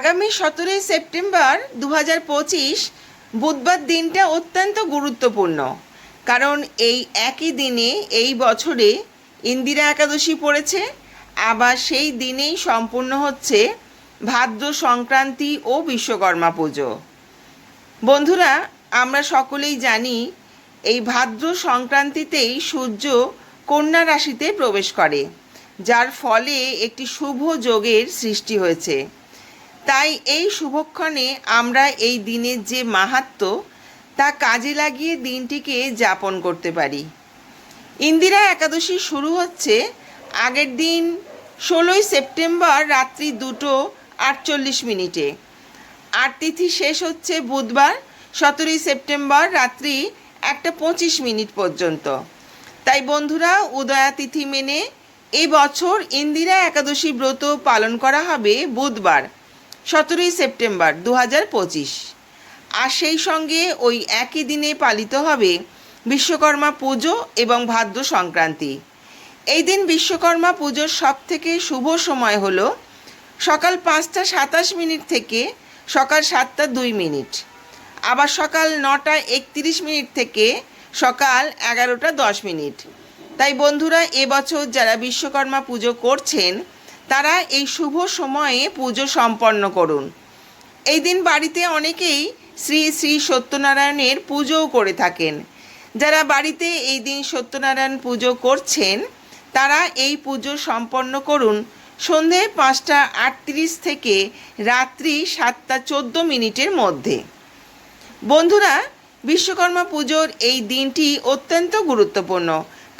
আগামী সতেরোই সেপ্টেম্বর দু বুধবার দিনটা অত্যন্ত গুরুত্বপূর্ণ। কারণ এই একই দিনে এই বছরে ইন্দিরা একাদশী পড়েছে, আবার সেই দিনেই সম্পূর্ণ হচ্ছে ভাদ্র সংক্রান্তি ও বিশ্বকর্মা পুজো। বন্ধুরা, আমরা সকলেই জানি এই ভাদ্র সংক্রান্তিতেই সূর্য কন্যা রাশিতে প্রবেশ করে, যার ফলে একটি শুভ যোগের সৃষ্টি হয়েছে। তাই এই শুভক্ষণে আমরা এই দিনের যে মাহাত্ম, তা কাজে লাগিয়ে দিনটিকে যাপন করতে পারি। ইন্দিরা একাদশী শুরু হচ্ছে আগের দিন ষোলোই সেপ্টেম্বর রাত্রি দুটো আটচল্লিশ মিনিটে। আর তিথি শেষ হচ্ছে বুধবার সতেরোই সেপ্টেম্বর রাত্রি একটা পঁচিশ মিনিট পর্যন্ত। তাই বন্ধুরা, উদয়া তিথি মেনে এই বছর ইন্দিরা একাদশী ব্রত পালন করা হবে বুধবার। সতেরোই সেপ্টেম্বর দু হাজার পঁচিশ। আর সেই সঙ্গে ওই একই দিনে পালিত হবে বিশ্বকর্মা পুজো এবং ভাদ্র সংক্রান্তি। এই দিন বিশ্বকর্মা পুজোর সব থেকে শুভ সময় হল সকাল পাঁচটা সাতাশ মিনিট থেকে সকাল সাতটা দুই মিনিট। আবার সকাল নটা একত্রিশ মিনিট থেকে সকাল এগারোটা দশ মিনিট। তাই বন্ধুরা এবছর যারা বিশ্বকর্মা পুজো করছেন তারা এই শুভ সময়ে পুজো সম্পন্ন করুন। এই দিন বাড়িতে অনেকেই শ্রী শ্রী সত্যনারায়ণের পুজোও করে থাকেন। যারা বাড়িতে এই দিন সত্যনারায়ণ পুজো করছেন, তারা এই পুজো সম্পন্ন করুন সন্ধে পাঁচটা আটত্রিশ থেকে রাত্রি সাতটা চোদ্দ মিনিটের মধ্যে। বন্ধুরা, বিশ্বকর্মা পুজোর এই দিনটি অত্যন্ত গুরুত্বপূর্ণ,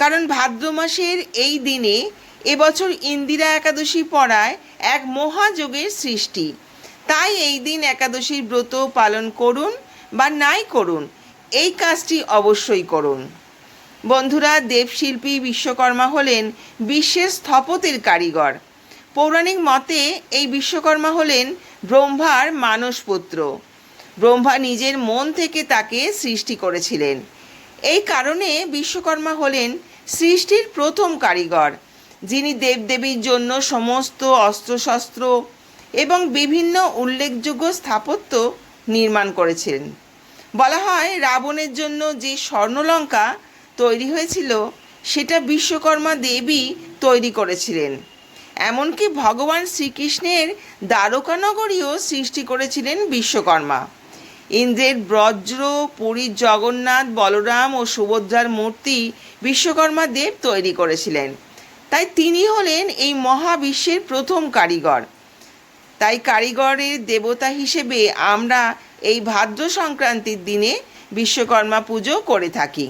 কারণ ভাদ্র মাসের এই দিনে এবছর ইন্দিরা একাদশী পড়ায় এক মহাযোগের সৃষ্টি। তাই এই দিন একাদশীর ব্রত পালন করুন বা নাই করুন, এই কাজটি অবশ্যই করুন। বন্ধুরা, দেবশিল্পী বিশ্বকর্মা হলেন বিশ্বের স্থপতির কারিগর। পৌরাণিক মতে এই বিশ্বকর্মা হলেন ব্রহ্মার মানসপুত্র। ব্রহ্মা নিজের মন থেকে তাকে সৃষ্টি করেছিলেন। এই কারণে বিশ্বকর্মা হলেন সৃষ্টির প্রথম কারিগর। যিনি দেবদেবীর জন্য সমস্ত অস্ত্রশস্ত্র এবং বিভিন্ন উল্লেখযোগ্য স্থাপত্য নির্মাণ করেছিলেন। বলা হয়, রাবণের জন্য যে স্বর্ণলঙ্কা তৈরি হয়েছিল, সেটা বিশ্বকর্মা দেবী তৈরি করেছিলেন। এমনকি ভগবান শ্রীকৃষ্ণের দ্বারকানগরীও সৃষ্টি করেছিলেন বিশ্বকর্মা। ইন্দ্রের বজ্র পুরীর জগন্নাথ, বলরাম ও সুভদ্রার মূর্তি বিশ্বকর্মা দেব তৈরি করেছিলেন। তাই তিনি হলেন এই মহাবিশ্বের প্রথম কারিগর। তাই কারিগরের দেবতা হিসেবে আমরা এই ভাদ্র সংক্রান্তির দিনে বিশ্বকর্মা পুজো করে থাকি।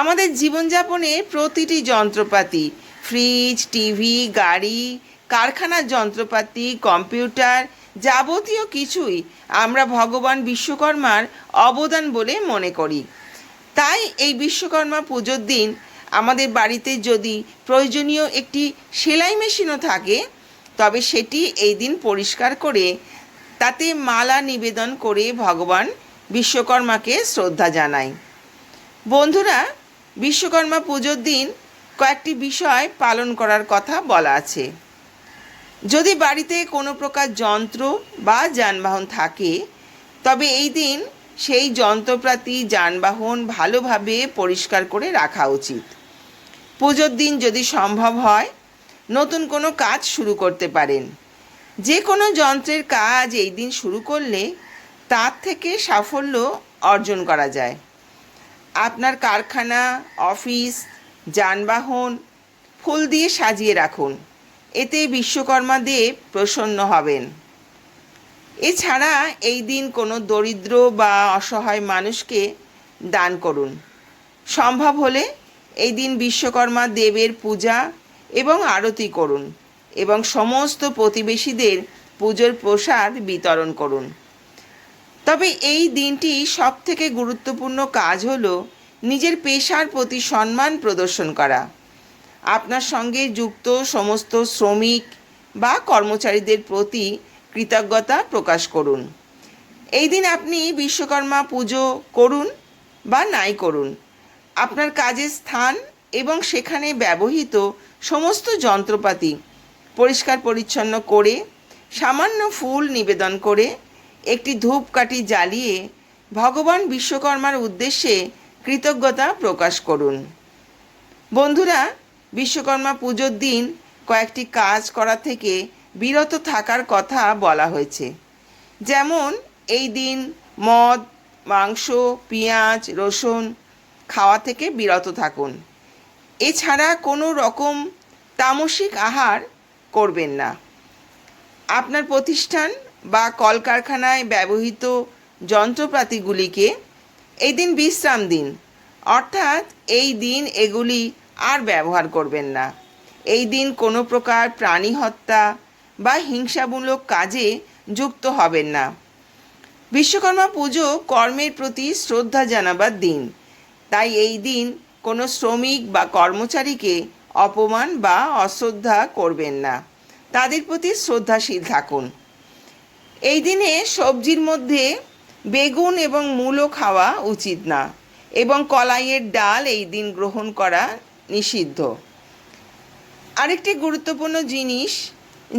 আমাদের জীবনযাপনে প্রতিটি যন্ত্রপাতি, ফ্রিজ, টিভি, গাড়ি, কারখানার যন্ত্রপাতি, কম্পিউটার যাবতীয় কিছুই আমরা ভগবান বিশ্বকর্মার অবদান বলে মনে করি। তাই এই বিশ্বকর্মা পুজোর দিন আমাদের বাড়িতে যদি প্রয়োজনীয় একটি সেলাই মেশিনও থাকে, তবে সেটি এই দিন পরিষ্কার করে তাতে মালা নিবেদন করে ভগবান বিশ্বকর্মাকে শ্রদ্ধা জানাই বন্ধুরা, বিশ্বকর্মা পুজোর দিন কয়েকটি বিষয় পালন করার কথা বলা আছে। যদি বাড়িতে কোনো প্রকার যন্ত্র বা যানবাহন থাকে, তবে এই দিন সেই যন্ত্রপাতি, যানবাহন ভালোভাবে পরিষ্কার করে রাখা উচিত। পুজোর দিন যদি সম্ভব হয়, নতুন কোনো কাজ শুরু করতে পারেন। যে কোনো যন্ত্রের কাজ এই দিন শুরু করলে তার থেকে সাফল্য অর্জন করা যায়। আপনার কারখানা, অফিস, যানবাহন ফুল দিয়ে সাজিয়ে রাখুন। এতে বিশ্বকর্মা দেব প্রসন্ন হবেন। এছাড়া এই দিন কোনো দরিদ্র বা অসহায় মানুষকে দান করুন। সম্ভব হলে এই দিন বিশ্বকর্মা দেবের পূজা এবং আরতি করুন এবং সমস্ত প্রতিবেশীদের পুজোর প্রসাদ বিতরণ করুন। তবে এই দিনটি সব থেকে গুরুত্বপূর্ণ কাজ হলো নিজের পেশার প্রতি সম্মান প্রদর্শন করা। আপনার সঙ্গে যুক্ত সমস্ত শ্রমিক বা কর্মচারীদের প্রতি কৃতজ্ঞতা প্রকাশ করুন। এই দিন আপনি বিশ্বকর্মা পুজো করুন বা নাই করুন। আপনার কাজের স্থান এবং সেখানে ব্যবহৃত সমস্ত যন্ত্রপাতি পরিষ্কার পরিচ্ছন্ন করে, সামান্য ফুল নিবেদন করে, একটি ধূপকাঠি জ্বালিয়ে ভগবান বিশ্বকর্মার উদ্দেশ্যে কৃতজ্ঞতা প্রকাশ করুন। বন্ধুরা, বিশ্বকর্মা পুজোর দিন কয়েকটি কাজ করা থেকে বিরত থাকার কথা বলা হয়েছে। যেমন, এই দিন মদ, মাংস, পেঁয়াজ, রসুন খাওয়া থেকে বিরত থাকুন। এছাড়া কোনো রকম তামসিক আহার করবেন না। আপনার প্রতিষ্ঠান বা কলকারখানায় ব্যবহৃত যন্ত্রপাতিগুলিকে এই দিন বিশ্রাম দিন। অর্থাৎ এই দিন এগুলি আর ব্যবহার করবেন না। এই দিন কোনো প্রকার প্রাণী হত্যা বা হিংসামূলক কাজে যুক্ত হবেন না। বিশ্বকর্মা পুজো কর্মের প্রতি শ্রদ্ধা জানাবার দিন। তাই এই দিন কোনো শ্রমিক বা কর্মচারীকে অপমান বা অশ্রদ্ধা করবেন না। তাদের প্রতি শ্রদ্ধাশীল থাকুন। এই দিনে সবজির মধ্যে বেগুন এবং মূলো খাওয়া উচিত না এবং কলাইয়ের ডাল এই দিন গ্রহণ করা নিষিদ্ধ। আরেকটি গুরুত্বপূর্ণ জিনিস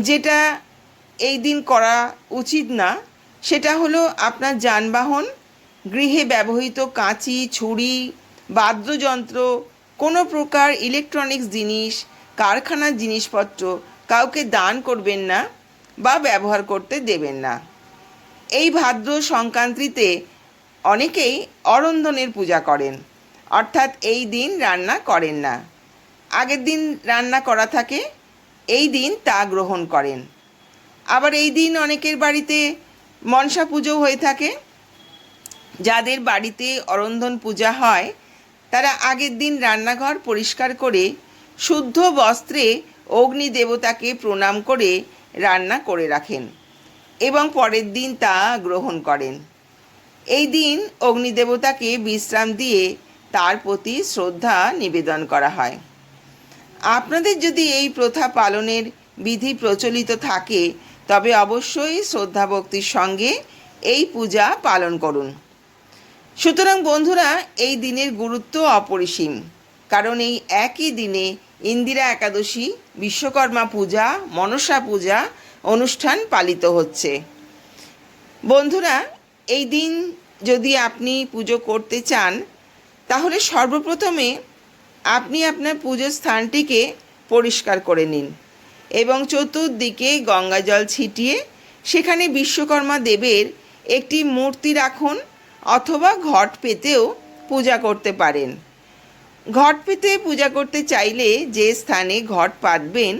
যেটা এই দিন করা উচিত না, সেটা হলো আপনার যানবাহন, গৃহে ব্যবহৃত কাঁচি, ছুরি বাদ্যযন্ত্র, কোনো প্রকার ইলেকট্রনিক্স জিনিস, কারখানার জিনিসপত্র কাউকে দান করবেন না বা ব্যবহার করতে দেবেন না। এই ভাদ্র সংক্রান্তিতে অনেকেই অরন্ধনের পূজা করেন, অর্থাৎ এই দিন রান্না করেন না। আগের দিন রান্না করা থাকে, এই দিন তা গ্রহণ করেন। আবার এই দিন অনেকের বাড়িতে মনসা পুজো হয়ে থাকে। যাদের বাড়িতে অরন্ধন পূজা হয় তারা আগের দিন রান্নাঘর পরিষ্কার করে শুদ্ধ বস্ত্রে অগ্নি দেবতাকে প্রণাম করে রান্না করে রাখেন এবং পরের দিন তা গ্রহণ করেন। এই দিন অগ্নিদেবতাকে বিশ্রাম দিয়ে তার প্রতি শ্রদ্ধা নিবেদন করা হয়। আপনাদের যদি এই প্রথা পালনের বিধি প্রচলিত থাকে, তবে অবশ্যই শ্রদ্ধা ভক্তির সঙ্গে এই পূজা পালন করুন। সুতরাং বন্ধুরা, এই দিনের গুরুত্ব অপরিসীম। কারণ এই একই দিনে ইন্দিরা একাদশী, বিশ্বকর্মা পূজা, মনসা পূজা অনুষ্ঠান পালিত হচ্ছে। বন্ধুরা, এই দিন যদি আপনি পুজো করতে চান, তাহলে সর্বপ্রথমে আপনি আপনার পুজোর স্থানটিকে পরিষ্কার করে নিন এবং চতুর্দিকে গঙ্গা জল ছিটিয়ে সেখানে বিশ্বকর্মা দেবের একটি মূর্তি রাখুন অথবা ঘট পেতেও পূজা করতে পারেন। ঘট পেতে পূজা করতে চাইলে যে স্থানে ঘট পাতবেন,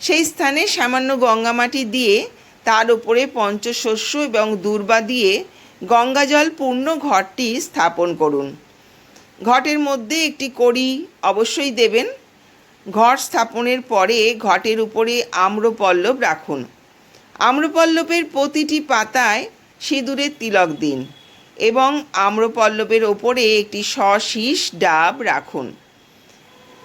সেই স্থানে সামান্য গঙ্গা মাটি দিয়ে তার উপরে পঞ্চশস্য এবং দূর্বা দিয়ে গঙ্গা জল পূর্ণ ঘরটি স্থাপন করুন। ঘটের মধ্যে একটি কড়ি অবশ্যই দেবেন। ঘট স্থাপনের পরে ঘটের উপরে আম্রপল্লব রাখুন। আম্রপল্লবের প্রতিটি পাতায় সিঁদুরের তিলক দিন। এবং আম্রপল্লবের ওপরে একটি সশীষ ডাব রাখুন।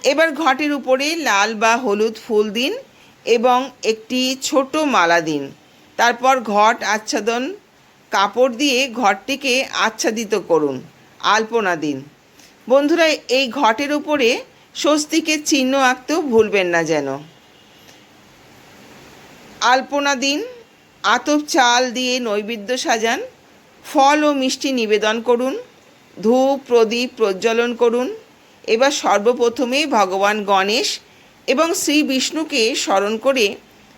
এবার ঘটের উপরে লাল বা হলুদ ফুল দিন এবং একটি ছোট মালা দিন। তারপর ঘট আচ্ছাদন কাপড় দিয়ে ঘরটিকে আচ্ছাদিত করুন। আলপনা দিন। বন্ধুরা, এই ঘটের উপরে স্বস্তিকের চিহ্ন আঁকতেও ভুলবেন না যেন। আলপনা দিন। আতপ চাল দিয়ে নৈবেদ্য সাজান। ফল ও মিষ্টি নিবেদন করুন, ধূপ, প্রদীপ প্রজ্বলন করুন। এবার সর্বপ্রথমে ভগবান গণেশ এবং শ্রী বিষ্ণুকে স্মরণ করে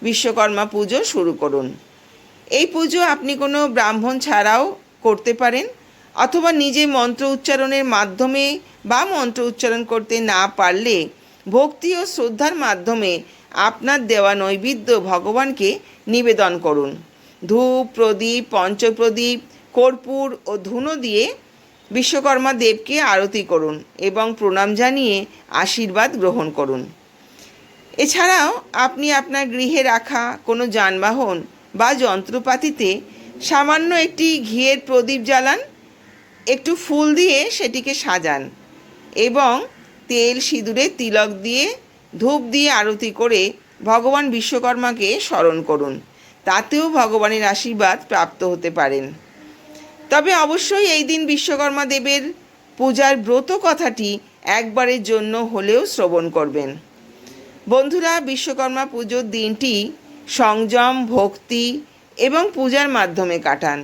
বিশ্বকর্মা পুজো শুরু করুন। এই পুজো আপনি কোনো ব্রাহ্মণ ছাড়াও করতে পারেন অথবা নিজে মন্ত্র উচ্চারণের মাধ্যমে বা মন্ত্র উচ্চারণ করতে না পারলে ভক্তি ও শ্রদ্ধার মাধ্যমে আপনার দেওয়া নৈবেদ্য ভগবানকে নিবেদন করুন। ধূপ, প্রদীপ, পঞ্চপ্রদীপ কর্পূর ও ধুনো দিয়ে বিশ্বকর্মা দেবকে আরতি করুন এবং প্রণাম জানিয়ে আশীর্বাদ গ্রহণ করুন। এছাড়াও আপনি আপনার গৃহে রাখা কোনো যানবাহন বা যন্ত্রপাতিতে সামান্য একটি ঘিয়ের প্রদীপ জ্বালান, একটু ফুল দিয়ে সেটিকে সাজান এবং তেল সিঁদুরে তিলক দিয়ে ধূপ দিয়ে আরতি করে ভগবান বিশ্বকর্মাকে স্মরণ করুন। তাতেও ভগবানের আশীর্বাদ প্রাপ্ত হতে পারেন। তবে অবশ্যই এই দিন বিশ্বকর্মা দেবের পূজার ব্রত কথাটি একবারের জন্য হলেও শ্রবণ করবেন। বন্ধুরা, বিশ্বকর্মা পুজোর দিনটি সংযম, ভক্তি এবং পূজার মাধ্যমে কাটান।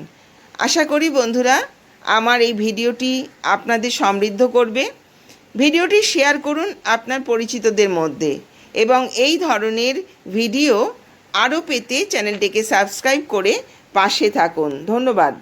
আশা করি বন্ধুরা, আমার এই ভিডিওটি আপনাদের সমৃদ্ধ করবে। ভিডিওটি শেয়ার করুন আপনার পরিচিতদের মধ্যে এবং এই ধরনের ভিডিও আরও পেতে চ্যানেলটিকে সাবস্ক্রাইব করে পাশে থাকুন। ধন্যবাদ।